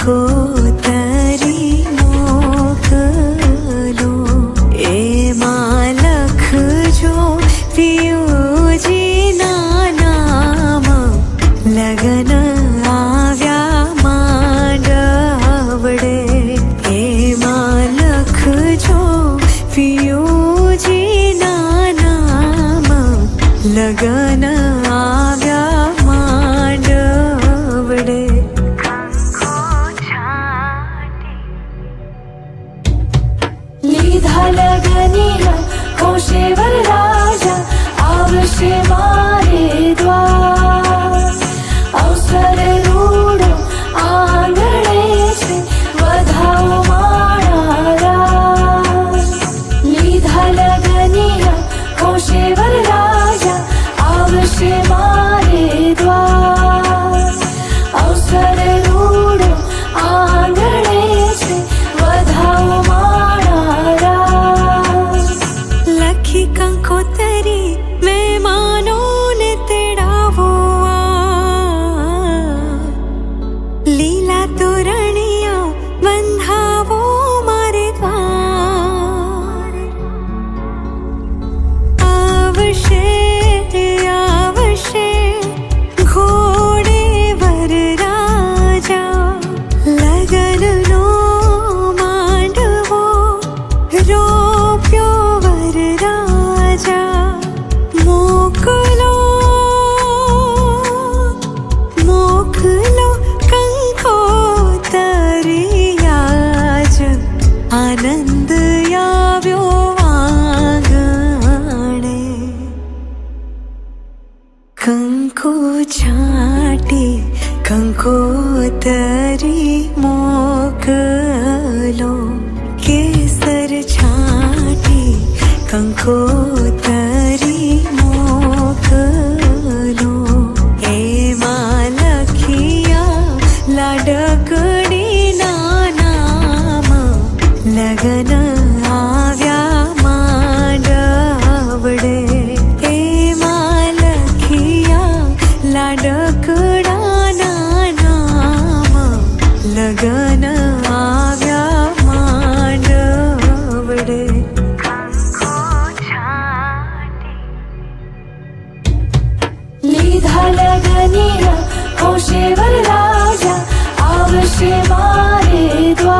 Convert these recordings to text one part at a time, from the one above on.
খোদ Amen. झालं गनिया होशेवर राजा आवशे मारे द्वा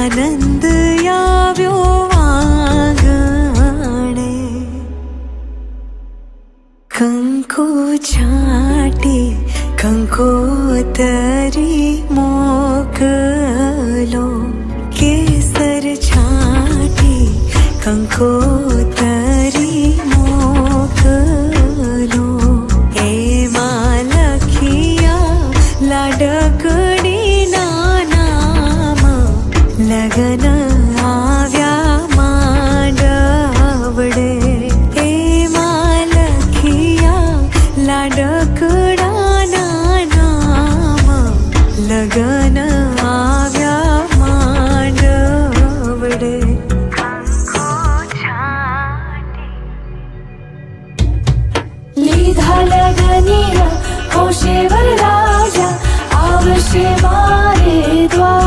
ആനന്ദ शिवराजा आवश्यमारे द्वारा